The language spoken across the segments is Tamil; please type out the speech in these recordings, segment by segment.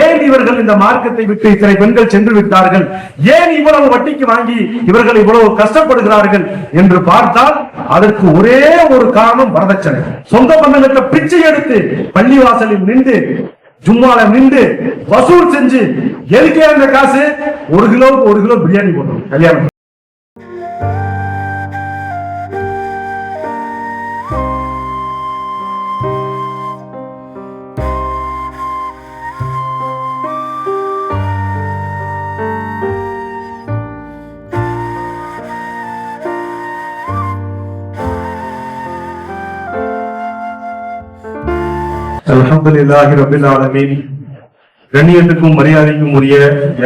ஏன் இவர்கள் இந்த மார்க்கத்தை விட்டு இத்தனை பெண்கள் சென்று விட்டார்கள்? ஏன் இவ்வளவு வட்டிக்கு வாங்கி இவர்கள் இவ்வளவு கஷ்டப்படுகிறார்கள் என்று பார்த்தால் அதற்கு ஒரே ஒரு காரணம் வரதட்சணை. சொந்த பந்தங்களுக்கு பிச்சை எடுத்து பள்ளிவாசலில் நின்று ஜும்மால நின்று வசூல் செஞ்சு எதுக்கே அந்த காசு? ஒரு கிலோவுக்கு ஒரு கிலோ பிரியாணி போட்டோம் கல்யாணம். அலமதுல்லாஹி ரபில் ஆலமீன். கண்ணியத்துக்கும் மரியாதைக்கும் உரிய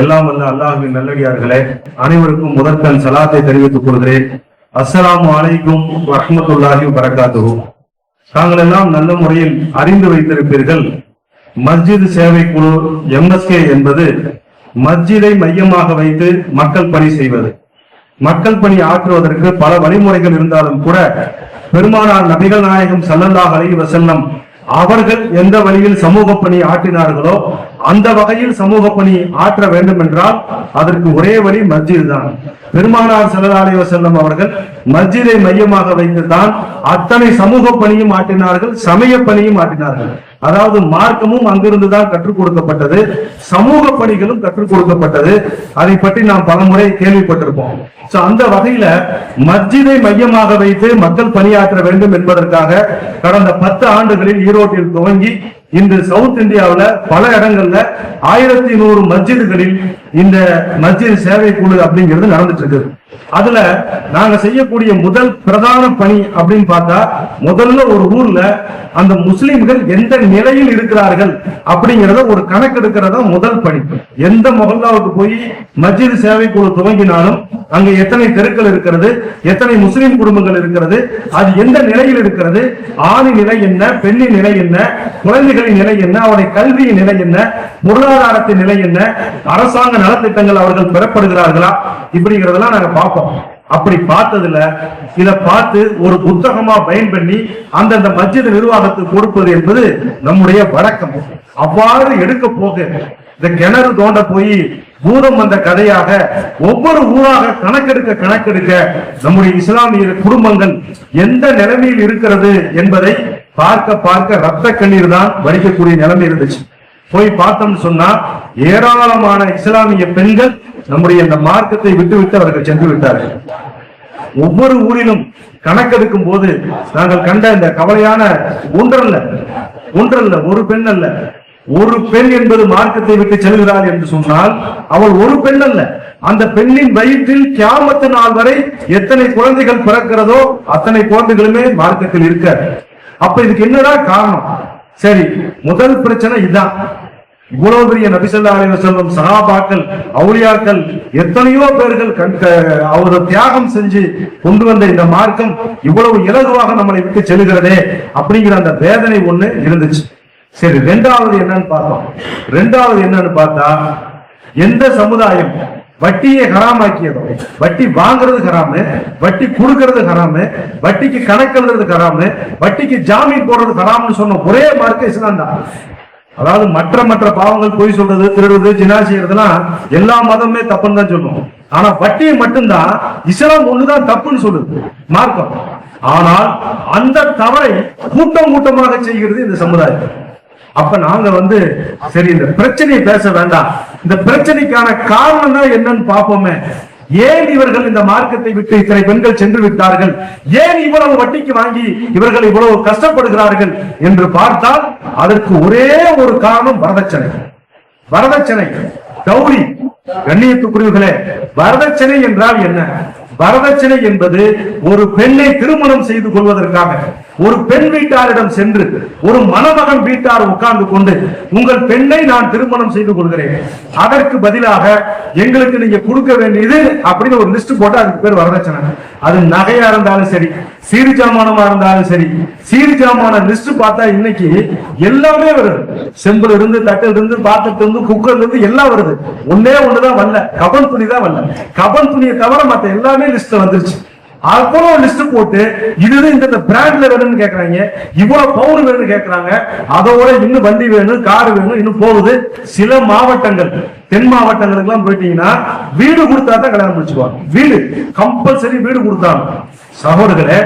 எல்லாம் வல்ல அல்லாஹ்வின் நல்லடியார்களே அனைவருக்கும் முதற்கண் சலாத்தை தெரிவித்துக் கொள்கிறேன். அஸ்லாம் அலைக்கும் வரஹ்மத்துல்லாஹி வரகாத்துஹு தாங்கள் எல்லாம் நல்ல முறையில் அறிந்து வைத்திருப்பீர்கள். மஸ்ஜித் சேவை குழு எம்எஸ்கே என்பது மஸ்ஜிதை மையமாக வைத்து மக்கள் பணி செய்வது. மக்கள் பணி ஆற்றுவதற்கு பல வழிமுறைகள் இருந்தாலும் கூட பெருமானார் நபிகள் நாயகம் ஸல்லல்லாஹு அலைஹி வஸல்லம் அவர்கள் எந்த வழியில் சமூக பணி ஆற்றினார்களோ அந்த வகையில் சமூக பணி ஆற்ற வேண்டும் என்றால் அதற்கு ஒரே வழி மஸ்ஜித் தான் பெருமானார் ஸல்லல்லாஹு அலைஹி அவர்கள் மஸ்ஜிதை மையமாக வைத்துதான் அத்தனை சமூக பணியும் ஆற்றினார்கள் சமய பணியும் ஆற்றினார்கள். அதாவது மார்க்கமும் அங்கிருந்து தான் கற்றுக் கொடுக்கப்பட்டது சமூக பணிகளும் கற்றுக் கொடுக்கப்பட்டது. அதை பற்றி நாம் பலமுறை கேள்விப்பட்டிருப்போம். சோ அந்த வகையில மஸ்ஜிதை மையமாக வைத்து மக்கள் பணியாற்ற வேண்டும் என்பதற்காக கடந்த பத்து ஆண்டுகளில் ஈரோட்டில் துவங்கி இன்று சவுத் இந்தியாவுல பல இடங்கள்ல ஆயிரத்தி நூறு மஸ்ஜிதுகளில் இந்த மஸ்ஜித் சேவை குழு அப்படிங்கிறது நடந்துட்டு இருக்குது அதுல நாங்க செய்யக்கூடிய முதல் பிரதான பணி அப்படின்னு பார்த்தா முதல்ல ஒரு ஊர்ல அந்த முஸ்லிம்கள் எந்த நிலையில் இருக்கிறார்கள் அப்படிங்கறத ஒரு கணக்கெடுக்கிறதா முதல் பணி. எந்த மொஹல்லாவுக்கு போய் மஸ்ஜித் சேவை குழு துவங்கினாலும் அங்க எத்தனை தெருக்கள் இருக்கிறது எத்தனை முஸ்லிம் குடும்பங்கள் இருக்கிறது அது எந்த நிலையில் இருக்கிறது ஆணி நிலை என்ன பெண்ணின் நிலை என்ன குழந்தைகள் குழந்தைகளின் நிலை என்ன? அவருடைய கல்வியின் நிலை என்ன? பொருளாதாரத்தின் நிலை என்ன? அரசாங்க நலத்திட்டங்கள் அவர்கள் பெறப்படுகிறார்களா? இப்படிங்கிறதெல்லாம் நாங்க பார்ப்போம். அப்படி பார்த்ததுல இத பார்த்து ஒரு புத்தகமா பயன் பண்ணி அந்தந்த மஸ்ஜித் நிர்வாகத்துக்கு கொடுப்பது என்பது நம்முடைய வழக்கம். அவ்வாறு எடுக்க போக இந்த கிணறு தோண்ட போய் பூதம் வந்த கதையாக ஒவ்வொரு ஊராக கணக்கெடுக்க கணக்கெடுக்க நம்முடைய இஸ்லாமிய குடும்பங்கள் எந்த நிலைமையில் இருக்கிறது என்பதை பார்க்க பார்க்க ரத்த கண்ணீர் தான் வடிக்கக்கூடிய நிலைமை இருந்துச்சு. போய் பார்த்தோம்னு சொன்னா ஏராளமான இஸ்லாமிய பெண்கள் நம்முடைய இந்த மார்க்கத்தை விட்டு விட்டு அவர்கள் சென்று விட்டார்கள். ஒவ்வொரு ஊரிலும் கணக்கெடுக்கும் போது நாங்கள் கண்ட இந்த கவலையான ஒன்றல்ல ஒன்றல்ல ஒரு பெண் அல்ல. ஒரு பெண் என்பது மார்க்கத்தை விட்டு செல்கிறாள் என்று சொன்னால் அவள் ஒரு பெண் அல்ல. அந்த பெண்ணின் வயிற்றில் கியாமத்து நாள் வரை எத்தனை குழந்தைகள் பிறக்கிறதோ அத்தனை குழந்தைகளுமே மார்க்கத்தில் இருக்க அப்ப இதுக்கு என்னதான் காரணம்? சரி முதல் பிரச்சனை இதான். இவ்வளவு பெரிய நபிசல்லா அலைவசல்லம் சகாபாக்கள் அவுளியாக்கள் எத்தனையோ பேர்கள் கண் அவரை தியாகம் செஞ்சு கொண்டு வந்த இந்த மார்க்கம் இவ்வளவு இலகுவாக நம்மளை விட்டு செல்கிறதே அப்படிங்கிற அந்த வேதனை ஒண்ணு இருந்துச்சு. சரி ரெண்டாவது என்னன்னு பார்த்தோம். ரெண்டாவது என்னன்னு பார்த்தா எந்த சமுதாயம் வட்டியை ஹராமாக்கியதும் வட்டி வாங்குறது ஹராமு வட்டி கொடுக்கறது ஹராமு வட்டிக்கு கணக்கு ஹராமு வட்டிக்கு ஜாமீன் போடுறது ஹராம்னு சொன்ன ஒரே மார்க்க இஸ்லாம் தான். அதாவது மற்ற மற்ற பாவங்கள் பொய் சொல்றது திருடுறது ஜினா செய்யறதுலாம் எல்லா மதமுமே தப்புன்னு தான் சொல்லுவோம். ஆனா வட்டியை மட்டும்தான் இஸ்லாம் ஒண்ணுதான் தப்புன்னு சொல்லுது. மார்க்கம். ஆனால் அந்த தவறை கூட்டம் கூட்டமாக செய்கிறது இந்த சமுதாயம் அப்ப நாங்க வந்து சரி இந்த பிரச்சனையை பேச வேண்டாம். இந்த பிரச்சனைக்கான காரணம் தான் என்னன்னு பார்ப்போமே. ஏன் இவர்கள் இந்த மார்க்கத்தை விட்டு இத்தனை பெண்கள் சென்று விட்டார்கள்? ஏன் இவ்வளவு வட்டிக்கு வாங்கி இவர்கள் இவ்வளவு கஷ்டப்படுகிறார்கள் என்று பார்த்தால் அதற்கு ஒரே ஒரு காரணம் வரதட்சணை. வரதட்சணை. கௌரி கண்ணியத்துக்குரியவர்களே வரதட்சணை என்றால் என்ன? வரதட்சணை என்பது ஒரு பெண்ணை திருமணம் செய்து கொள்வதற்காக. ஒரு பெண் வீட்டாரிடம் சென்று ஒரு மணமகன் வீட்டார் உட்கார்ந்து கொண்டு உங்கள் பெண்ணை நான் திருமணம் செய்து கொள்கிறேன். அதற்கு பதிலாக எங்களுக்கு நீங்க கொடுக்க வேண்டியது அப்படின்னு ஒரு லிஸ்ட் போட்டு அதுக்கு பேர் வரதட்சணை. அது நகையா இருந்தாலும் சரி சீரு ஜாமானமா இருந்தாலும் சரி சீரு ஜாமான லிஸ்ட் பார்த்தா இன்னைக்கு எல்லாமே வருது. செம்புல இருந்து தட்டில் இருந்து பாத்திரத்துல இருந்து குக்கர்ல இருந்து எல்லாம் வருது. ஒன்னே ஒண்ணுதான் வரல. கபன் துணி தான் வரல. கபன் துணியை தவிர மத்த எல்லாமே லிஸ்ட்ல வந்துருச்சு. அவ்வளோ லிஸ்ட் போட்டு இது இந்த பிராண்ட்ல வேணும்னு கேக்குறாங்க. இவ்வளவு பவுன் வேணும்னு கேக்குறாங்க. அதோட இன்னும் வண்டி வேணும் கார் வேணும் இன்னும் போகுது. சில மாவட்டங்கள் தென் மாவட்டங்களுக்கு எல்லாம் போயிட்டீங்கன்னா வீடு கொடுத்தா தான் கல்யாணம் முடிச்சுக்குவாங்க. வீடு கம்பல்சரி வீடு கொடுத்தாங்க சகோதரர்களே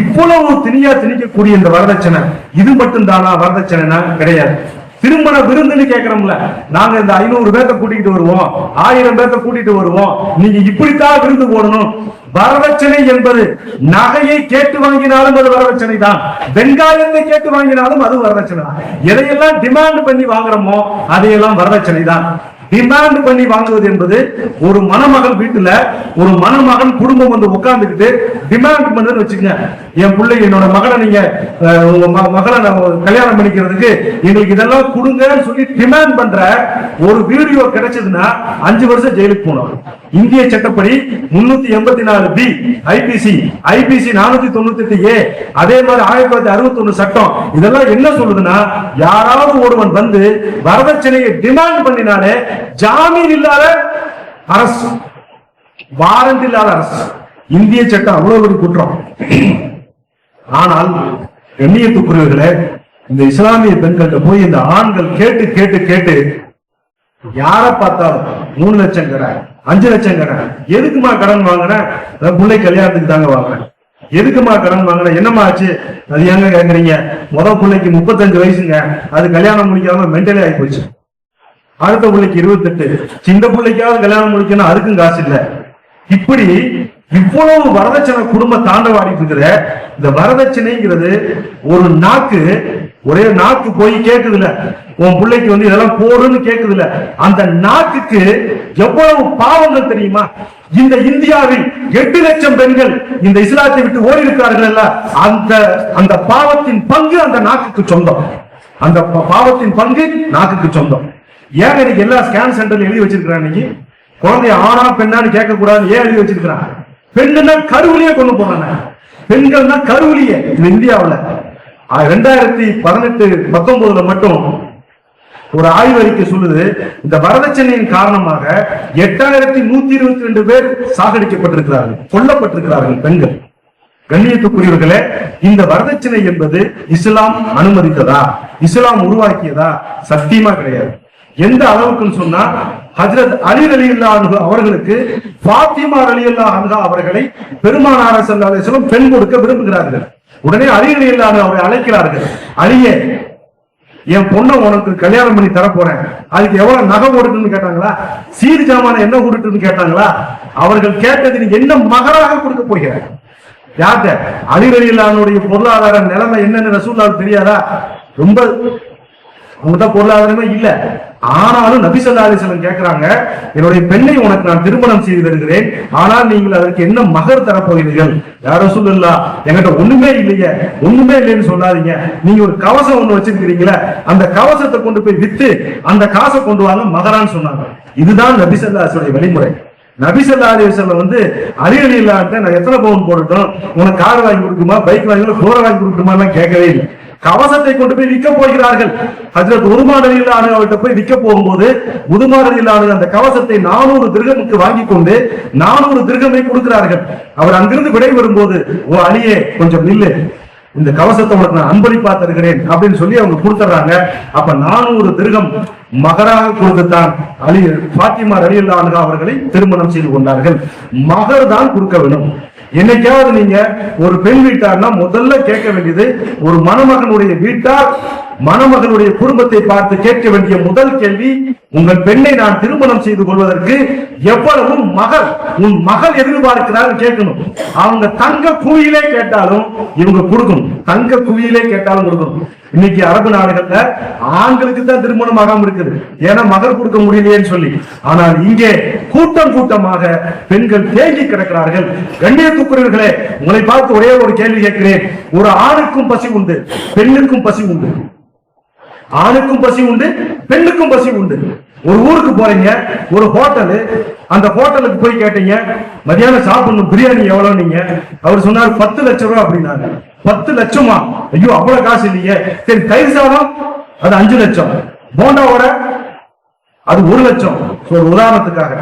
இவ்வளவு திணியா திணிக்கக்கூடிய இந்த வரதட்சணை இது மட்டும் தானா வரதட்சணைனா கிடையாது. திருமண விருந்துன்னு கேக்குறோம்ல நாங்க இந்த ஐநூறு பேர்த்த கூட்டிகிட்டு வருவோம் ஆயிரம் பேர்த்த கூட்டிட்டு வருவோம். நீங்க இப்படித்தான் விருந்து போடணும். வரதட்சணை என்பது நகையை கேட்டு வாங்கினாலும் அது வரவச்சனை தான். வெங்காயத்தை கேட்டு வாங்கினாலும் அது வரதட்சணை தான். எதையெல்லாம் டிமாண்ட் பண்ணி வாங்குறோமோ அதையெல்லாம் வரதட்சணை தான். டிமாண்ட் பண்ணி வாங்குவது என்பது ஒரு மணமகள் வீட்டுல ஒரு மணமகன் குடும்பம் வந்து உட்கார்ந்துக்கிட்டு டிமாண்ட் பண்ணுன்னு வச்சுக்கங்க. என் பிள்ளை என்னோட மகனை நீங்க உங்க ம- மகளை கல்யாணம் பண்ணிக்கிறதுக்கு எங்களுக்கு இதெல்லாம் கொடுங்கன்னு சொல்லி டிமாண்ட் பண்ற ஒரு வீடியோ கிடைச்சதுன்னா அஞ்சு வருஷம் ஜெயிலுக்கு போனோம். இந்திய சட்டப்படி முன்னூத்தி எண்பத்தி நாலு பி ஐபிசி ஐபிசி நானூத்தி தொண்ணூத்தி எட்டு ஏ அதே மாதிரி ஆயிரத்தி தொள்ளாயிரத்தி அறுபத்தி ஒண்ணு சட்டம். இதெல்லாம் என்ன சொல்லுதுன்னா யாராவது ஒருவன் வந்து வரதட்சணையை டிமாண்ட் பண்ணினாலே ஜாமீன் இல்லாத அரசு வாரண்ட் இல்லாத அரசு. இந்திய சட்டம் அவ்வளவு ஒரு குற்றம். ஆனால் எண்ணியத்துக்குரியவர்களே இந்த இஸ்லாமிய பெண்கள்கிட்ட போய் இந்த ஆண்கள் கேட்டு கேட்டு கேட்டு யார பார்த்தாலும் மூணு லட்சம் கடன் அஞ்சு லட்சம் கடன் எதுக்குமா கடன் வாங்கினேன் பிள்ளை கல்யாணத்துக்கு தாங்க வாங்கினேன் எதுக்குமா கடன் வாங்கினேன் என்னம்மா ஆச்சு? அது ஏங்க கேக்குறீங்க? முத பிள்ளைக்கு முப்பத்தஞ்சு வயசுங்க. அது கல்யாணம் முடிக்காம மென்டலே ஆகி போச்சு. அடுத்த பிள்ளைக்கு இருபத்தெட்டு. சின்ன பிள்ளைக்காவது கல்யாணம் முடிக்கணும் அதுக்கும் காசு இல்ல. இப்படி இவ்வளவு வரதட்சணை குடும்ப தாண்டவாடிட்டு இருக்கிற இந்த வரதட்சணைங்கிறது ஒரு நாக்கு ஒரே நாக்கு போய் கேக்குதுல உன் பிள்ளைக்கு வந்து இதெல்லாம் போடுன்னு கேக்குதுல அந்த நாக்குக்கு எவ்வளவு பாவங்கள் தெரியுமா? இந்த இந்தியாவில் எட்டு லட்சம் பெண்கள் இந்த இஸ்லாத்தை விட்டு ஓடி இருக்கிறார்கள் அந்த அந்த பாவத்தின் பங்கு அந்த நாக்குக்கு சொந்தம். அந்த பாவத்தின் பங்கு நாக்குக்கு சொந்தம். ஏன் எனக்கு எல்லா ஸ்கேன் சென்டர்ல எழுதி வச்சிருக்கிறான் இன்னைக்கு? குழந்தைய ஆணா பெண்ணான்னு கேட்க கூடாது ஏன் எழுதி வச்சிருக்கிறான் பெண்கள்னா கருவிலேயே கொண்டு போறாங்க. பெண்கள்னா கருவிலேயே இது இந்தியாவில். ரெண்டாயிரத்தி பதினெட்டு பத்தொன்பதுல மட்டும் ஒரு ஆய்வறிக்கை சொல்லுது இந்த வரதட்சணையின் காரணமாக எட்டாயிரத்தி நூத்தி இருபத்தி ரெண்டு பேர் சாகடிக்கப்பட்டிருக்கிறார்கள் கொல்லப்பட்டிருக்கிறார்கள் பெண்கள். கண்ணியத்துக்குரியவர்களே இந்த வரதட்சணை என்பது இஸ்லாம் அனுமதித்ததா? இஸ்லாம் உருவாக்கியதா? சத்தியமா கிடையாது. எந்த அளவுக்குன்னு சொன்னா ஹஜ்ரத் அலி அலி அவர்களுக்கு ஃபாத்திமா அலி அல்லாஹா அவர்களை பெருமானார செல்லும் பெண் கொடுக்க விரும்புகிறார்கள். உடனே அலி அலி அவரை அழைக்கிறார்கள். அலியே என் பொண்ணை உனக்கு கல்யாணம் பண்ணி தரப்போறேன். போறேன் அதுக்கு எவ்வளவு நகை கொடுக்குன்னு கேட்டாங்களா? சீர் ஜாமான என்ன கொடுட்டுன்னு கேட்டாங்களா? அவர்கள் கேட்டது நீ என்ன மகராக கொடுக்க போகிற யார்கிட்ட? அலிரலியிலானுடைய பொருளாதார நிலைமை என்னன்னு ரசூல்லாவுக்கு தெரியாதா? ரொம்ப அவங்ககிட்ட பொருளாதாரமே இல்ல. ஆனாலும் நபி ஸல்லல்லாஹு அலைஹி என்னுடைய பெண்ணை உனக்கு நான் திருமணம் செய்து தருகிறேன். ஆனால் நீங்கள் அதற்கு என்ன மகர் தரப்போகிறீர்கள்? யாரோ சொல்லலா என்கிட்ட ஒண்ணுமே இல்லையே. ஒண்ணுமே இல்லைன்னு சொல்லாதீங்க. நீங்க ஒரு கவசம் ஒண்ணு வச்சிருக்கிறீங்களே அந்த கவசத்தை கொண்டு போய் வித்து அந்த காசை கொண்டு வாங்க மகரான்னு சொன்னாங்க. இதுதான் நபி ஸல்லல்லாஹு வழிமுறை. நபி ஸல்லல்லாஹு அலைஹி வந்து அலி அலி இல்லாட்ட நான் எத்தனை பவுன் போடட்டும் உனக்கு கார் வாங்கி கொடுக்குமா பைக் வாங்கி கூட வாங்கி கொடுக்குமா கேட்கவே இல்லை. கவசத்தை கொண்டு போய் விற்க போகிறார்கள். ஹஜரத் உருமான் அலி அவர்கிட்ட போய் விற்க போகும்போது உதுமான் இல்லாத அந்த கவசத்தை நானூறு திருகமுக்கு வாங்கி கொண்டு நானூறு திருகமை கொடுக்கிறார்கள். அவர் அங்கிருந்து விடை வரும்போது ஓ அழியே கொஞ்சம் நில்லு. இந்த கவசத்தை உனக்கு நான் அன்பளிப்பா தருகிறேன் அப்படின்னு சொல்லி அவங்க கொடுத்துட்றாங்க அப்ப நானூறு திருகம் மகராக கொடுத்துத்தான் அலி பாத்திமா அலி அவர்களை திருமணம் செய்து கொண்டார்கள். மகர் தான் கொடுக்க வேணும். என்னைக்காவது நீங்க ஒரு பெண் வீட்டார்னா முதல்ல கேட்க வேண்டியது ஒரு மணமகனுடைய வீட்டார் மணமகனுடைய குடும்பத்தை பார்த்து கேட்க வேண்டிய முதல் கேள்வி உங்கள் பெண்ணை நான் திருமணம் செய்து கொள்வதற்கு எவ்வளவு மகள் உன் மகள் எதிர்பார்க்கிறார் கேட்கணும். அவங்க தங்க குவியிலே கேட்டாலும் இவங்க கொடுக்கணும். தங்க குவியிலே கேட்டாலும் கொடுக்கணும். இன்னைக்கு அரபு நாடுகள்ல ஆண்களுக்கு தான் திருமணம் ஆகாம இருக்குது. ஏன்னா மகர் கொடுக்க முடியலையேன்னு சொல்லி. ஆனால் இங்கே கூட்டம் கூட்டமாக பெண்கள் தேங்கி கிடக்கிறார்கள். கண்ணியத்துக்குரியவர்களே உங்களை பார்த்து ஒரே ஒரு கேள்வி கேட்கிறேன். ஒரு ஆணுக்கும் பசி உண்டு பெண்ணுக்கும் பசி உண்டு. ஆணுக்கும் பசி உண்டு பெண்ணுக்கும் பசி உண்டு. ஒரு ஊருக்கு போறீங்க ஒரு ஹோட்டலு அந்த ஹோட்டலுக்கு போய் கேட்டீங்க மதியானம் சாப்பிடணும் பிரியாணி எவ்வளவு நீங்க அவர் சொன்னார் பத்து லட்சம் ரூபாய் அப்படின்னாங்க. பத்து லட்சமா? ஐயோ அவ்வளவு காசு இல்லையே. சரி தயிர் சாதம் அது அஞ்சு லட்சம். போண்டாவோட அது ஒரு லட்சம். ஒரு உதாரணத்துக்காக.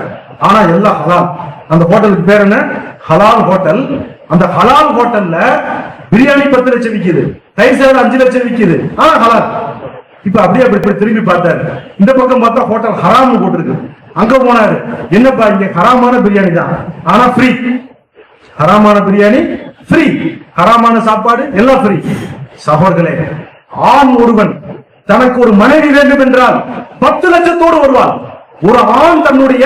ஆனா எல்லாம் ஹலால் அந்த ஹோட்டலுக்கு பேர் என்ன? ஹலால் ஹோட்டல். அந்த ஹலால் ஹோட்டல்ல பிரியாணி பத்து லட்சம் விக்குது. தயிர் சாதம் அஞ்சு லட்சம் விக்குது. ஆனா ஹலால் இப்ப அப்படியே அப்படி இப்படி திரும்பி பார்த்தாரு. இந்த பக்கம் பார்த்தா ஹோட்டல் ஹராம்னு போட்டிருக்கு. அங்க போனாரு. என்னப்பா இங்க ஹராமான பிரியாணி தான் ஆனா ஃப்ரீ ஹராமான பிரியாணி ஃப்ரீ ஹராமான சாப்பாடு? எல்லாம் ஃப்ரீ சகோதரர்களே ஆண் ஒருவன் தனக்கு ஒரு மனைவி வேண்டும் என்றால் பத்து லட்சத்தோடு வருவான். ஒரு ஆண் தன்னுடைய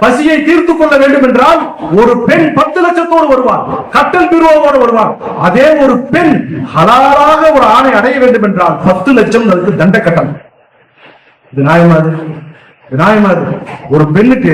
பசியை தீர்த்து கொள்ள வேண்டும் என்றால் ஒரு பெண் பத்து லட்சத்தோடு வருவார் கட்டல் பிரிவோடு வருவார் அதே ஒரு பெண் ஹலாலாக ஒரு ஆணை அடைய வேண்டும் என்றால் பத்து லட்சம் அதுக்கு தண்ட கட்டணம் இது நியாயமாது நியாயமா அது ஒரு பெண்ணுக்கு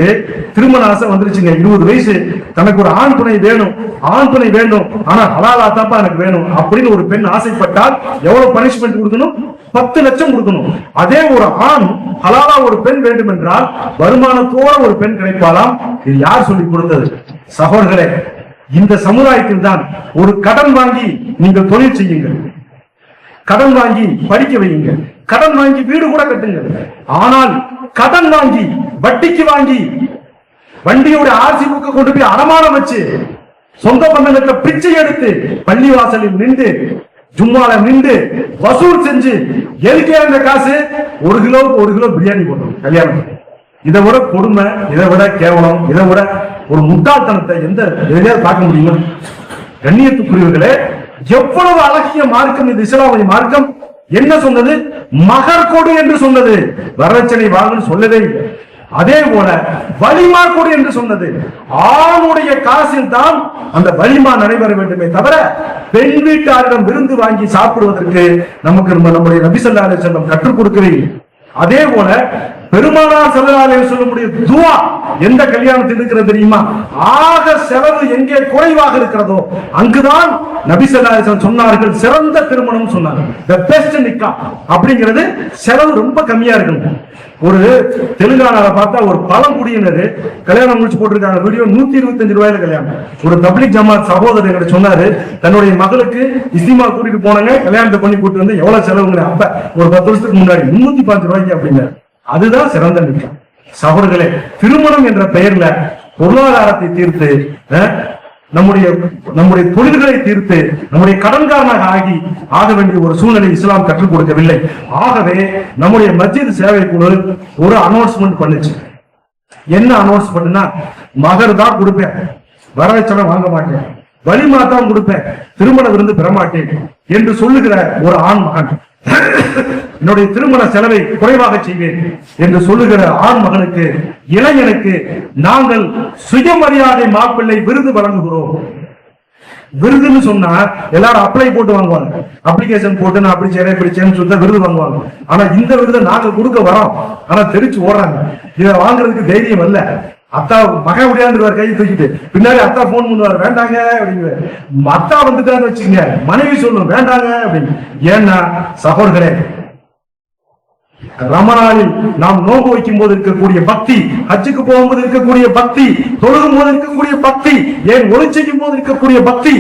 திருமண ஆசை வந்துருச்சுங்க. இருபது வயசு. தனக்கு ஒரு ஆண் துணை வேணும். ஆண் துணை வேண்டும். ஆனா ஹலாலா தாப்பா எனக்கு வேணும் அப்படின்னு ஒரு பெண் ஆசைப்பட்டால் எவ்வளவு பனிஷ்மெண்ட் கொடுக்கணும்? பத்து லட்சம் கொடுக்கணும். அதே ஒரு ஆண் ஹலாலா ஒரு பெண் வேண்டும் என்றால் வருமானத்தோட ஒரு பெண் கிடைப்பாலாம் இது யார் சொல்லி கொடுத்தது? சகோதரர்களே இந்த சமுதாயத்தில் தான் ஒரு கடன் வாங்கி நீங்கள் தொழில் செய்யுங்கள். கடன் வாங்கி படிக்க வையுங்க கடன் வாங்கி வீடு கூட கட்டுங்க ஆனால் கடன் வாங்கி வட்டிக்கு வாங்கி வண்டியோட ஆர்சி புக்க கொண்டு போய் அடமானம் வச்சு சொந்த பந்தங்கள்ட்ட பிச்சை எடுத்து பள்ளிவாசலில் நின்று ஜும்மால நின்று வசூல் செஞ்சு எதுக்கே அந்த காசு? ஒரு கிலோவுக்கு ஒரு கிலோ பிரியாணி போட்டோம் கல்யாணம் இதை விட கொடுமை இதை விட கேவலம் இதை விட ஒரு முட்டாள்தனத்தை எந்த எதையாவது பார்க்க முடியுமா? கண்ணியத்துக்குரியவர்களே எவ்வளவு அழகிய மார்க்கம் இது இஸ்லாமிய மார்க்கம்? என்ன சொன்னது? மகர் கொடு என்று சொன்னது. வரதட்சணை வாங்கன்னு சொல்லவே இல்லை. அதே போல வலிமா கொடு என்று சொன்னது. ஆணுடைய காசில் தான் அந்த வலிமா நடைபெற வேண்டுமே தவிர பெண் வீட்டாரிடம் விருந்து வாங்கி சாப்பிடுவதற்கு நமக்கு நம்ம- நம்முடைய நபிசல்லா செல்லம் கற்றுக் கொடுக்கிறேன் அதே போல பெருமானார் செல்லலாலே சொல்லக்கூடிய துவா எந்த கல்யாணத்தில் இருக்கிறது தெரியுமா? ஆக செலவு எங்கே குறைவாக இருக்கிறதோ அங்குதான் நபி சொன்னார்கள் சிறந்த திருமணம் சொன்னாங்க த பெஸ்ட் நிக்கா அப்படிங்கிறது செலவு ரொம்ப கம்மியா இருக்கும் ஒரு தெலுங்கானால பார்த்தா ஒரு பழங்குடியினர் கல்யாணம் முடிச்சு போட்டிருக்காங்க வீடியோ நூத்தி இருபத்தஞ்சு ரூபாயில கல்யாணம். ஒரு தப்லிக் ஜமாத் சகோதரர் என்கிட்ட சொன்னாரு தன்னுடைய மகளுக்கு இசிமா கூட்டிட்டு போனாங்க கல்யாணத்தை பண்ணி கூட்டு வந்து எவ்வளவு செலவுங்க அப்ப ஒரு பத்து வருஷத்துக்கு முன்னாடி முன்னூத்தி பாஞ்சு ரூபாய்க்கு அப்படின்னாரு. அதுதான் சிறந்த நிச்சயம் சகோதரர்களே திருமணம் என்ற பெயர்ல பொருளாதாரத்தை தீர்த்து அஹ், நம்முடைய நம்முடைய தொழில்களை தீர்த்து நம்முடைய கடன்காரனாக ஆகி ஆக வேண்டிய ஒரு சூழ்நிலை இஸ்லாம் கற்றுக் கொடுக்கவில்லை. ஆகவே நம்முடைய மஸ்ஜித் சேவை குழு ஒரு அனௌன்ஸ்மெண்ட் பண்ணுச்சு. என்ன அனௌன்ஸ் பண்ணுனா மகர் தான் கொடுப்பேன். வரதட்சணை வாங்க மாட்டேன். வலிமா தான் கொடுப்பேன். திருமண விருந்து பெற மாட்டேன். என்று சொல்லுகிற ஒரு ஆண் மகன். என்னுடைய திருமண செலவை குறைவாக செய்வேன் என்று சொல்லுகிற ஆண் மகனுக்கு இளைஞனுக்கு நாங்கள் சுயமரியாதை மாப்பிள்ளை விருது வழங்குகிறோம். விருதுன்னு சொன்னா எல்லாரும் அப்ளை போட்டு வாங்குவாங்க. அப்ளிகேஷன் போட்டு நான் அப்படி செய்யறேன் இப்படி செய்யறேன்னு சொல்லி விருது வாங்குவாங்க. ஆனா இந்த விருதை நாங்க கொடுக்க வரோம். ஆனா தெரிச்சு ஓடுறாங்க. இதை வாங்குறதுக்கு தைரியம் இல்லை. அத்தா மகன் முடியாந்துருவார் கையை தூக்கிட்டு பின்னாடி அத்தா போன் பண்ணுவார் வேண்டாங்க அப்படிங்குவார். அத்தா வந்துட்டான்னு வச்சுக்கோங்க. மனைவி சொல்லணும் வேண்டாங்க அப்படின்னு. ஏன்னா சகோதரர்களே ரமணாவில் நாம் நோன்பு வைக்கும் போது இருக்கக்கூடிய பக்தி ஹஜ்ஜுக்கு போகும்போது இருக்கக்கூடிய பக்தி தொழுகும் போது இருக்கக்கூடிய பக்தி ஏன் ஒளி செய்யும் போது இருக்கக்கூடிய பக்தி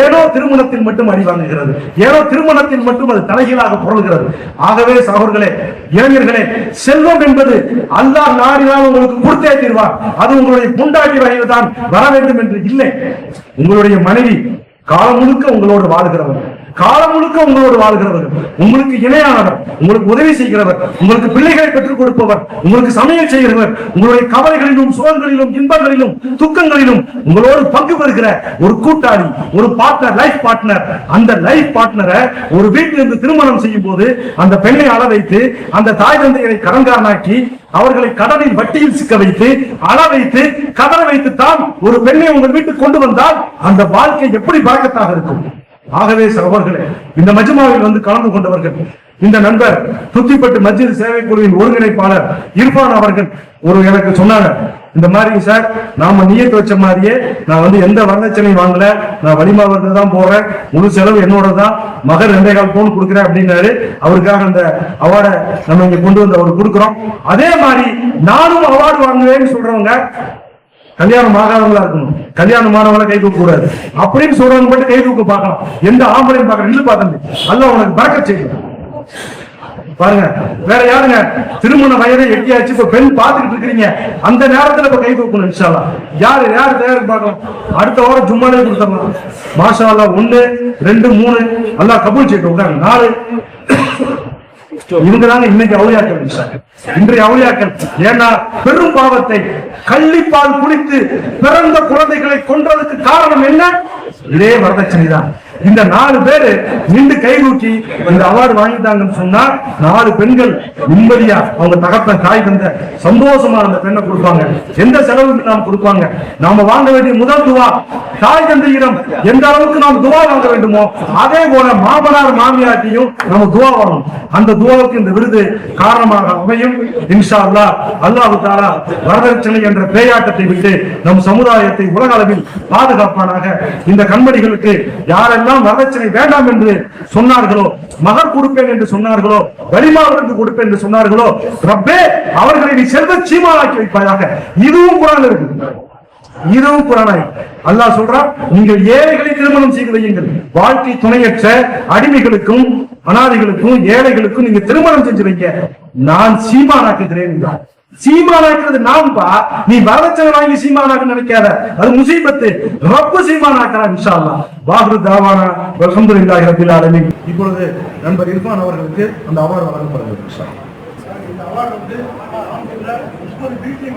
ஏனோ திருமணத்தில் மட்டும் அடிவாங்குகிறது ஏனோ திருமணத்தில் மட்டும் அது தலைகீழாக பொருள்கிறது. ஆகவே சகோர்களே இளைஞர்களே செல்வம் என்பது அல்லாஹ் நாடினால் உங்களுக்கு கொடுத்தே தீர்வார். அது உங்களுடைய புண்டாட்டி வகையில் தான் வர வேண்டும் என்று இல்லை. உங்களுடைய மனைவி காலம் முழுக்க உங்களோடு வாழ்கிறவர் காலம் முழுக்க உங்களோடு வாழ்கிறவர். உங்களுக்கு இணையானவர் உங்களுக்கு உதவி செய்கிறவர் உங்களுக்கு பிள்ளைகளை பெற்றுக் கொடுப்பவர் உங்களுக்கு சமையல் செய்கிறவர் உங்களுடைய கவலைகளிலும் சுகங்களிலும் இன்பங்களிலும் துக்கங்களிலும் உங்களோடு பங்கு பெறுகிற ஒரு கூட்டாளி ஒரு பார்ட்னர் லைஃப் பார்ட்னர் அந்த லைஃப் பார்ட்னரை ஒரு வீட்டிலிருந்து திருமணம் செய்யும் போது அந்த பெண்ணை அள வைத்து அந்த தாய் தந்தைகளை கடன்காரனாக்கி அவர்களை கடனில் வட்டியில் சிக்க வைத்து அள வைத்து கதற வைத்து தான் ஒரு பெண்ணை உங்கள் வீட்டுக்கு கொண்டு வந்தால் அந்த வாழ்க்கை எப்படி பழக்கத்தாக இருக்கும்? ஆகவே சகோதரர்களே இந்த மஜ்மாவில் வந்து கலந்து கொண்டவர்கள் இந்த நண்பர் துத்திப்பட்டு மஸ்ஜித் சேவை குழுவின் ஒருங்கிணைப்பாளர் இர்பான் அவர்கள் ஒரு எனக்கு சொன்னாங்க இந்த மாதிரி சார் நாம நியத்து வச்ச மாதிரியே நான் வந்து எந்த வரதட்சணையும் வாங்கல நான் வலிமா வந்து தான் போறேன் முழு செலவு என்னோட தான் மகர் ரெண்டே கால் போன் கொடுக்குறேன் அப்படின்னாரு அவருக்காக அந்த அவார்டை நம்ம இங்க கொண்டு வந்து அவர் கொடுக்குறோம். அதே மாதிரி நானும் அவார்டு வாங்குவேன்னு சொல்றவங்க கல்யாணம் ஆகாதவங்களா இருக்கணும். கல்யாணம் ஆனவங்கள கை தூக்க கூடாது. அப்படின்னு சொல்றவங்க மட்டும் கை தூக்க பார்க்கலாம். எந்த ஆம்பளையும் பார்க்கணும் இல்ல பார்க்கணும் அல்ல உனக்கு பறக்க செய்யணும் பாருங்க வேற யாருங்க? திருமண வயதை எட்டியாச்சு. இப்ப பெண் பாத்துக்கிட்டு இருக்கிறீங்க. அந்த நேரத்துல இப்ப கை தூக்கணும் இன்ஷால்லா யாரு யாரு தயார் பார்க்கலாம் அடுத்த வாரம் ஜும்மாலே கொடுத்தோம் மாஷா அல்லா ஒண்ணு ரெண்டு மூணு. எல்லாம் கபூல் செய்து விட்டாங்க. நாலு. இவங்க தாங்க இன்னைக்கு அவளியாக்கள் இன்றைய அவளியாக்கள். ஏன்னா பெரும் பாவத்தை கள்ளிப்பால் குடித்து பிறந்த குழந்தைகளை கொன்றதுக்கு காரணம் என்ன? இதே வரதட்சணை தான் இந்த நாலு பேரு நின்று கைகூட்டி இந்த அவார்டு வாங்கிட்டாங்கன்னு சொன்னா நாலு பெண்கள் நிம்மதியா அவங்க தகப்பன் தாய் தந்த சந்தோஷமா அந்த பெண்ணை கொடுப்பாங்க. எந்த செலவு நாம் கொடுப்பாங்க? நாம வாங்க வேண்டிய முதல் துவா தாய் தந்தையிடம் எந்த அளவுக்கு நாம் துவா வாங்க வேண்டுமோ அதே போல மாமனார் மாமியார்ட்டையும் நம்ம துவா வாங்கணும். அந்த துவாவுக்கு இந்த விருது காரணமாக அமையும். இன்ஷா அல்லா அல்லாஹு தாரா வரதட்சணை என்ற பேயாட்டத்தை விட்டு நம் சமுதாயத்தை உலக அளவில் பாதுகாப்பானாக இந்த கண்மணிகளுக்கு யாரெல்லாம் வரதட்சணை வேண்டாம் என்று சொன்னார்களோ? மகர் கொடுப்பேன் என்று சொன்னார்களோ? வலிமாவிற்கு கொடுப்பேன் என்று சொன்னார்களோ? ரப்பே அவர்களை நீ செல்வ சீமானாக்கி வைப்பாயாக. இதுவும் குரான் இருக்கு இதுவும் குரானாய் அல்லாஹ் சொல்றான் நீங்கள் ஏழைகளை திருமணம் செய்து வையுங்கள். வாழ்க்கை துணையற்ற அடிமைகளுக்கும் அனாதைகளுக்கும் ஏழைகளுக்கும் நீங்க திருமணம் செஞ்சு வைங்க. நான் சீமானாக்குகிறேன் என்றார். சீமானாக்குறது நாம்பா நீ வரதட்சணை வாங்கி சீமானாக்கு நினைக்காத. அது முசீபத்து. ரப்பு சீமானாக்கிறா இன்ஷால்லா பாகுரு தாவானா. வசந்து இல்லாஹ் ரபில் இப்பொழுது நண்பர் இர்ஃபான் அவர்களுக்கு அந்த அவார்டு வழங்கப்படுகிறது இந்த அவார்டு வந்து முப்பது இருக்கு.